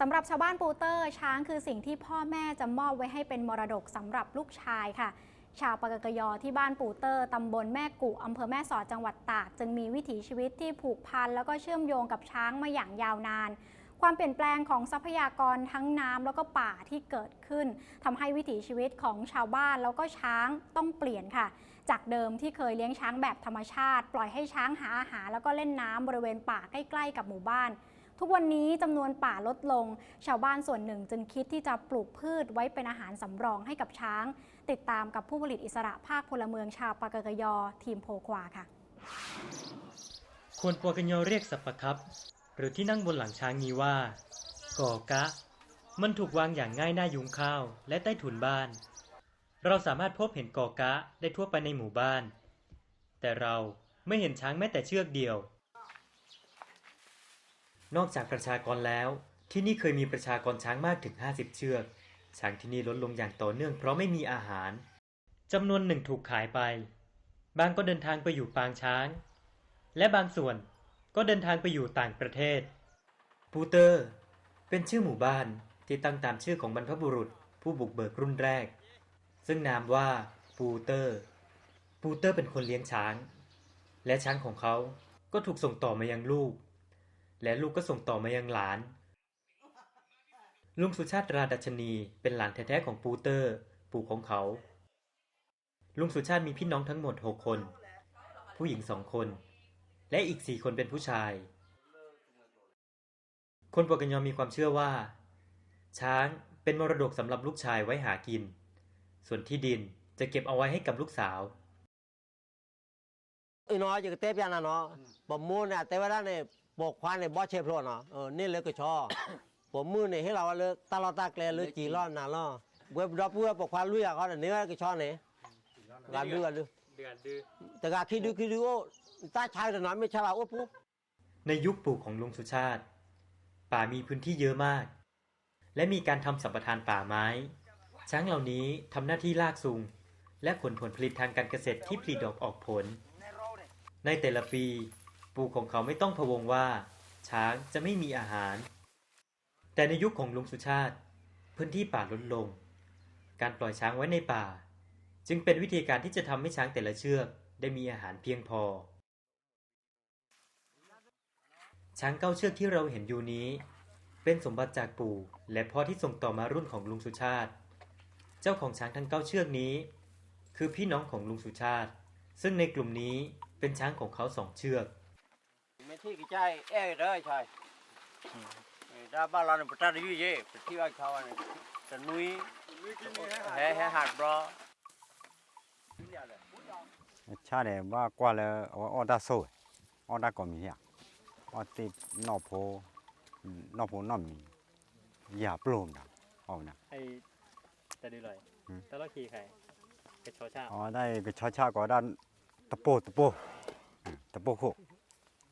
สำหรับชาวบ้านปูเตอร์ช้างคือสิ่งที่พ่อแม่จะมอบไว้ให้เป็นมรดกสำหรับลูกชายค่ะ ชาวปากกยอที่บ้านปูเตอร์ตำบลแม่กุอำเภอแม่สอดจังหวัดตากจึงมีวิถีชีวิตที่ผูกพันแล้วก็เชื่อมโยงกับช้างมาอย่างยาวนาน ความเปลี่ยนแปลงของทรัพยากรทั้งน้ำแล้วก็ป่าที่เกิดขึ้นทำให้วิถีชีวิตของชาวบ้านแล้วก็ช้างต้องเปลี่ยนค่ะ จากเดิมที่เคยเลี้ยงช้างแบบธรรมชาติ ปล่อยให้ช้างหาอาหารแล้วก็เล่นน้ำบริเวณป่าใกล้ ๆ กับหมู่บ้าน ทุกวันนี้จำนวนป่าลดลง ชาวบ้านส่วนหนึ่งจึงคิดที่จะปลูกพืชไว้เป็นอาหารสำรองให้กับช้าง ติดตามกับผู้ผลิตอิสระภาคพลเมืองชาวปากกยอ ทีมโพควาค่ะควรปวกันยอเรียกสัพพครับ หรือที่นั่งบนหลังช้างนี้ว่าก่อกะ มันถูกวางอย่างง่ายหน้ายุงข้าวและใต้ถุนบ้าน เราสามารถพบเห็นก่อกะได้ทั่วไปในหมู่บ้าน แต่เราไม่เห็นช้างแม้แต่เชือกเดียว นอกจากประชากรแล้ว ที่นี่เคยมีประชากรช้างมากถึง 50 เชือก ช้างที่นี่ลดลงอย่างต่อเนื่องเพราะไม่มีอาหารจำนวนหนึ่งถูกขายไป บางก็เดินทางไปอยู่ปางช้าง และบางส่วนก็เดินทางไปอยู่ต่างประเทศ ปูเตอร์ เป็นชื่อหมู่บ้านที่ตั้งตามชื่อของบรรพบุรุษ ผู้บุกเบิกรุ่นแรก ซึ่งนามว่าปูเตอร์ ปูเตอร์เป็นคนเลี้ยงช้าง และช้างของเขาก็ถูกส่งต่อมายังลูก และลูกก็ส่งต่อมายังหลาน ลุงสุชาติราดัชนีเป็นหลานแท้ๆของปูเตอร์ ปู่ของเขา ลุงสุชาติมีพี่น้องทั้งหมดหกคน ผู้หญิงสองคน และอีกสี่คนเป็นผู้ชาย คนปวกันยอมมีความเชื่อว่า ช้างเป็นมรดกสำหรับลูกชายไว้หากิน ส่วนที่ดินจะเก็บเอาไว้ให้กับลูกสาวไอ้น้อยจะเตะยานะเนาะผมมูเนี่ยแต่ว่าเนี่ย บอกควานเนี่ยบ่เชฟโลเนาะเออนี่เลยก็ชอ ผมมือเนี่ยให้เราเลยตลอดตาแกลเลยจีร้อนนะล้อเว็บดับเพื่อบอกควานลุยอะเขาเนี่ยก็ชอเนี่ยการดูกันดูเดือดดื้อแต่การคิดดูคิดดูโอ้ตาชายแต่น้อยไม่ฉลาดโอ้ปุ๊ในยุคปู่ของลุงสุชาติ ป่ามีพื้นที่เยอะมาก และมีการทำสัมปทานป่าไม้ ช้างเหล่านี้ทำหน้าที่ลากซุงและขนผลผลิตทางการเกษตรที่ผลิดอกออกผล ในแต่ละปี ปู่ของเขาไม่ต้องพะวงว่า ช้างจะไม่มีอาหาร แต่ในยุคของลุงสุชาติ พื้นที่ป่าลดลง การปล่อยช้างไว้ในป่า จึงเป็นวิธีการที่จะทำให้ช้างแต่ละเชือกได้มีอาหารเพียงพอ ช้างเก้าเชือกที่เราเห็นอยู่นี้ เป็นสมบัติจากปู่และพ่อที่ส่งต่อมารุ่นของลุงสุชาติ เจ้าของช้างทั้งเก้าเชือกนี้ คือพี่น้องของลุงสุชาติ ซึ่งในกลุ่มนี้เป็นช้างของเขาสองเชือก ที่กิจใจเอ้เด้อชายดาบ้านเราเนี่ยประจานอยู่เย่ะที่ว่าเขาเนี่ยจะนุ้ยแห่แห่หักบล้อชาเนี่ยว่ากว่าแล้วว่ออดาโซออดาก็มีอะออติดนอโพนอโพนอมีอย่าปลุมนะเอานะไอจะดีเลยแต่เราขี่ใครกระชอชาอ๋อได้กระชอชาก็ด้านตะโปตะโปตะโปโค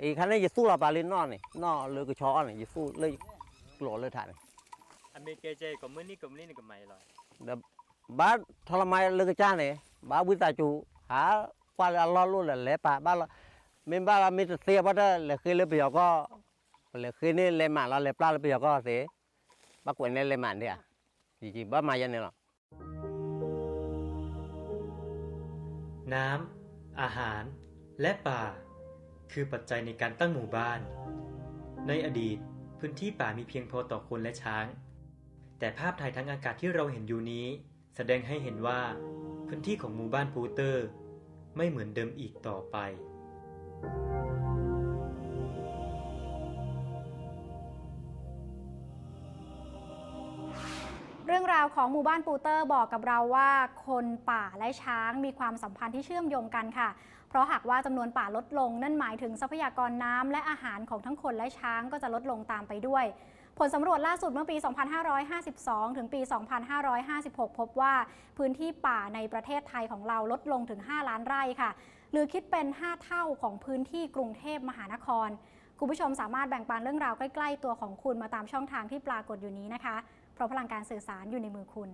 อีคันนี้จะสู้เราปลาลินนอนนี่นอเลยก็ชอนี่จะสู้เลยโหลเลยถ่านอเมริกาใจกับมื้อนี้กับมื้อนี้กับไม่ลอยเดี๋ยวบ้านทรมายเลยก็จ้าเนี่ยบ้าวิตาจูหาควาลล้อลุ่นแหละป่าบ้านเราไม่บ้านเรามีแต่เสียบ้านเราเลยคือเลยไปยอก็เลยคือนี่เลยมาเราเลยปลาเลยไปยอก็เสียบ้ากวนนี่เลยมันเดียจริงๆบ้ามายันเนี่ยหรอน้ำอาหาร และป่า คือปัจจัยในการตั้งหมู่บ้าน ในอดีตพื้นที่ป่ามีเพียงพอต่อคนและช้าง แต่ภาพถ่ายทางอากาศที่เราเห็นอยู่นี้ แสดงให้เห็นว่า พื้นที่ของหมู่บ้านปูเตอร์ ไม่เหมือนเดิมอีกต่อไป รื่องราวของหมู่บ้านปูเตอร์บอกกับเราว่า คนป่าและช้างมีความสัมพันธ์ที่เชื่อมโยงกันค่ะ เพราะหากว่าจำนวนป่าลดลง นั่นหมายถึงทรัพยากรน้ำและอาหารของทั้งคนและช้างก็จะลดลงตามไปด้วย ผลสำรวจล่าสุดเมื่อปี 2552 ถึงปี 2556 พบว่าพื้นที่ป่าในประเทศไทยของเราลดลงถึง 5 ล้านไร่ค่ะ หรือคิดเป็น 5 เท่าของพื้นที่กรุงเทพมหานคร คุณผู้ชมสามารถแบ่งปันเรื่องราวใกล้ ๆ ตัวของคุณมาตามช่องทางที่ปรากฏอยู่นี้นะคะ เพราะพลังการสื่อสารอยู่ในมือคุณ